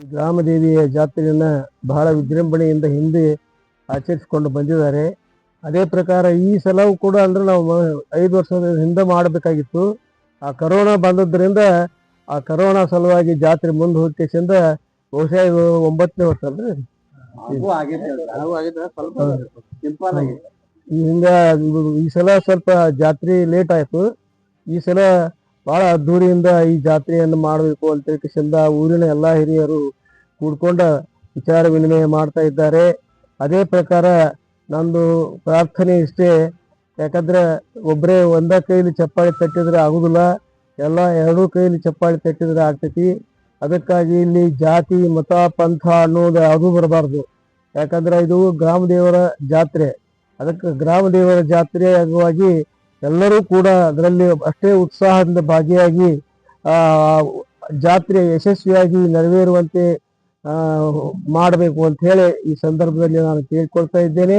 ಗ್ರಾಮದೇವಿಯ ಜಾತ್ರೆಯನ್ನ ಬಹಳ ವಿಜೃಂಭಣೆಯಿಂದ ಹಿಂದೆ ಆಚರಿಸಿಕೊಂಡು ಬಂದಿದ್ದಾರೆ. ಅದೇ ಪ್ರಕಾರ ಈ ಸಲವೂ ಕೂಡ ಅಂದ್ರೆ ನಾವು ಐದು ವರ್ಷದ ಹಿಂದೆ ಮಾಡಬೇಕಾಗಿತ್ತು. ಆ ಕರೋನಾ ಬಂದದ್ರಿಂದ ಆ ಕರೋನಾ ಸಲುವಾಗಿ ಜಾತ್ರೆ ಮುಂದೆ ಹೋಗ್ತೇಸಿಂದ ಬಹುಶಃ ಇದು ಒಂಬತ್ತನೇ ವರ್ಷ ಅಲ್ರಿ? ಹಿಂಗ ಈ ಸಲ ಸ್ವಲ್ಪ ಜಾತ್ರೆ ಲೇಟ್ ಆಯ್ತು. ಈ ಸಲ ಬಹಳ ಅದ್ದೂರಿಯಿಂದ ಈ ಜಾತ್ರೆಯನ್ನು ಮಾಡಬೇಕು ಅಂತ ಕಿಶಿಂದ ಊರಿನ ಎಲ್ಲಾ ಹಿರಿಯರು ಕೂಡ್ಕೊಂಡ ವಿಚಾರ ವಿನಿಮಯ ಮಾಡ್ತಾ ಇದ್ದಾರೆ. ಅದೇ ಪ್ರಕಾರ ನಂದು ಪ್ರಾರ್ಥನೆ ಇಷ್ಟೇ. ಯಾಕಂದ್ರೆ ಒಬ್ಬರೇ ಒಂದ ಕೈಲಿ ಚಪ್ಪಾಳಿ ತಟ್ಟಿದ್ರೆ ಆಗುದಿಲ್ಲ, ಎಲ್ಲ ಎರಡೂ ಕೈಲಿ ಚಪ್ಪಾಳಿ ತಟ್ಟಿದ್ರೆ ಆಗ್ತೈತಿ. ಅದಕ್ಕಾಗಿ ಇಲ್ಲಿ ಜಾತಿ, ಮತ, ಪಂಥ ಅನ್ನೋದು ಯಾವುದೂ ಬರಬಾರ್ದು. ಯಾಕಂದ್ರೆ ಇದು ಗ್ರಾಮ ದೇವರ ಜಾತ್ರೆ. ಅದಕ್ಕೆ ಗ್ರಾಮ ದೇವರ ಜಾತ್ರೆ ಅಂಗವಾಗಿ ಎಲ್ಲರೂ ಕೂಡ ಅದರಲ್ಲಿ ಅಷ್ಟೇ ಉತ್ಸಾಹದಿಂದ ಭಾಗಿಯಾಗಿ ಜಾತ್ರೆ ಯಶಸ್ವಿಯಾಗಿ ನೆರವೇರುವಂತೆ ಮಾಡಬೇಕು ಅಂತ ಹೇಳಿ ಈ ಸಂದರ್ಭದಲ್ಲಿ ನಾನು ಕೇಳ್ಕೊಳ್ತಾ ಇದ್ದೇನೆ.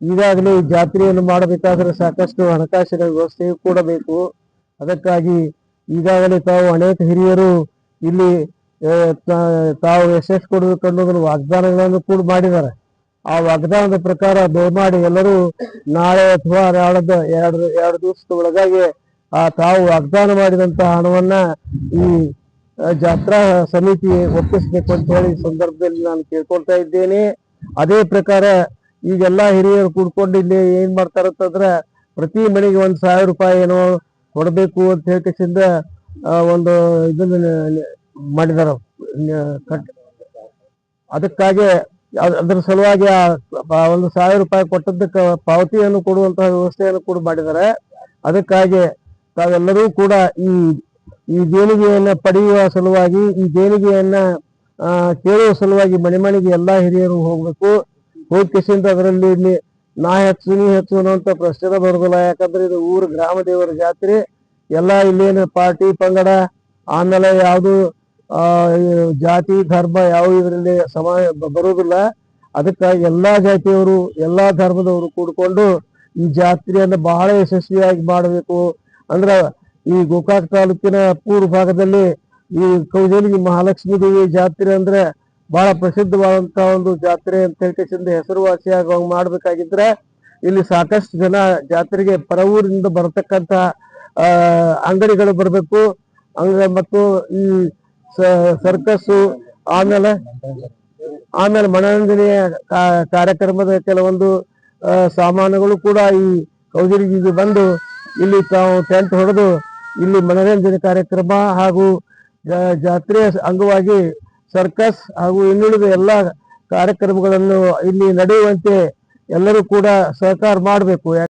ಈಗಾಗಲೇ ಜಾತ್ರೆಯನ್ನು ಮಾಡಬೇಕಾದ್ರೆ ಸಾಕಷ್ಟು ಹಣಕಾಸಿನ ವ್ಯವಸ್ಥೆಯು ಕೂಡ ಬೇಕು. ಅದಕ್ಕಾಗಿ ಈಗಾಗಲೇ ತಾವು ಅನೇಕ ಹಿರಿಯರು ಇಲ್ಲಿ ತಾವು ಯಶಸ್ಸು ಕೊಡಬೇಕು ಅನ್ನೋದನ್ನು ವಾಗ್ದಾನಗಳನ್ನು ಕೂಡ ಮಾಡಿದ್ದಾರೆ. ಆ ವಾಗ್ದಾನದ ಪ್ರಕಾರ ದಯಮಾಡಿ ಎಲ್ಲರೂ ನಾಳೆ ಅಥವಾ ನಾಳದ ಎರಡು ಎರಡು ದಿವಸದ ಒಳಗಾಗಿ ಆ ತಾವು ವಾಗ್ದಾನ ಮಾಡಿದಂತಹ ಹಣವನ್ನ ಈ ಜಾತ್ರಾ ಸಮಿತಿ ಒಪ್ಪಿಸ್ಬೇಕು ಅಂತ ಹೇಳಿ ಸಂದರ್ಭದಲ್ಲಿ ನಾನು ಕೇಳ್ಕೊಳ್ತಾ ಇದ್ದೇನೆ. ಅದೇ ಪ್ರಕಾರ ಈಗೆಲ್ಲಾ ಹಿರಿಯರು ಕುಡ್ಕೊಂಡು ಇಲ್ಲಿ ಏನ್ ಮಾಡ್ತಾರಂತಂದ್ರ ಪ್ರತಿ ಮನೆಗೆ ಒಂದ್ ಸಾವಿರ ರೂಪಾಯಿ ಏನೋ ಕೊಡಬೇಕು ಅಂತ ಹೇಳ್ಕಿಂದ ಒಂದು ಇದನ್ನ ಮಾಡಿದಾರ. ಅದಕ್ಕಾಗಿ ಅದ್- ಅದ್ರ ಸಲುವಾಗಿ ಆ ಒಂದು ಸಾವಿರ ರೂಪಾಯಿ ಕೊಟ್ಟದ್ದಕ್ಕೆ ಪಾವತಿಯನ್ನು ಕೊಡುವಂತಹ ವ್ಯವಸ್ಥೆಯನ್ನು ಕೂಡ ಮಾಡಿದ್ದಾರೆ. ಅದಕ್ಕಾಗಿ ತಾವೆಲ್ಲರೂ ಕೂಡ ಈ ಈ ದೇಣಿಗೆಯನ್ನ ಪಡೆಯುವ ಸಲುವಾಗಿ, ಈ ದೇಣಿಗೆಯನ್ನ ಕೇಳುವ ಸಲುವಾಗಿ ಮನೆ ಮನೆಗೆ ಎಲ್ಲಾ ಹಿರಿಯರು ಹೋಗ್ಬೇಕು. ಹೋಗ್ಕಿಸಿಂದ ಅದರಲ್ಲಿ ಇಲ್ಲಿ ನಾ ಹೆಚ್ಚು, ನೀ ಹೆಚ್ಚು ಅನ್ನುವಂತ ಪ್ರಶ್ನೆ ಬರೋದಿಲ್ಲ. ಯಾಕಂದ್ರೆ ಇದು ಊರು, ಗ್ರಾಮ ದೇವರ ಜಾತ್ರೆ. ಎಲ್ಲಾ ಇಲ್ಲೇನು ಪಾರ್ಟಿ, ಪಂಗಡ ಆಮೇಲೆ ಯಾವುದು ಜಾತಿ, ಧರ್ಮ ಯಾವ ಇದರಲ್ಲಿ ಸಮ ಬರೋದಿಲ್ಲ ಅದಕ್ಕಾಗಿ ಎಲ್ಲಾ ಜಾತಿಯವರು, ಎಲ್ಲಾ ಧರ್ಮದವರು ಕೂಡಿಕೊಂಡು ಈ ಜಾತ್ರೆಯನ್ನು ಬಹಳ ಯಶಸ್ವಿಯಾಗಿ ಮಾಡಬೇಕು. ಅಂದ್ರೆ ಈ ಗೋಕಾಕ್ ತಾಲೂಕಿನ ಪೂರ್ವ ಭಾಗದಲ್ಲಿ ಈ ಕೌಜಲಿ ಮಹಾಲಕ್ಷ್ಮೀ ದೇವಿ ಜಾತ್ರೆ ಅಂದ್ರೆ ಬಹಳ ಪ್ರಸಿದ್ಧವಾದಂತಹ ಒಂದು ಜಾತ್ರೆ ಅಂತ ಹೇಳ್ಕೆಸಿಂದ ಹೆಸರುವಾಸಿಯಾಗುವಂಗ್ ಮಾಡ್ಬೇಕಾಗಿದ್ರೆ ಇಲ್ಲಿ ಸಾಕಷ್ಟು ಜನ ಜಾತ್ರೆಗೆ ಪರವೂರಿನಿಂದ ಬರತಕ್ಕಂತ ಆ, ಅಂಗಡಿಗಳು ಬರಬೇಕು. ಹಂಗ ಮತ್ತು ಈ ಸರ್ಕಸ್ ಆಮೇಲೆ ಆಮೇಲೆ ಮನೋರಂಜನೆಯ ಕಾರ್ಯಕ್ರಮದ ಕೆಲವೊಂದು ಸಾಮಾನುಗಳು ಕೂಡ ಈ ಕೌಜರಿಗಿಗೆ ಬಂದು ಇಲ್ಲಿ ತಾವು ಟೆಂಟ್ ಹೊಡೆದು ಇಲ್ಲಿ ಮನೋರಂಜನೆ ಕಾರ್ಯಕ್ರಮ ಹಾಗೂ ಜಾತ್ರೆಯ ಅಂಗವಾಗಿ ಸರ್ಕಸ್ ಹಾಗೂ ಇನ್ನುಳಿದ ಎಲ್ಲ ಕಾರ್ಯಕ್ರಮಗಳನ್ನು ಇಲ್ಲಿ ನಡೆಯುವಂತೆ ಎಲ್ಲರೂ ಕೂಡ ಸಹಕಾರ ಮಾಡಬೇಕು.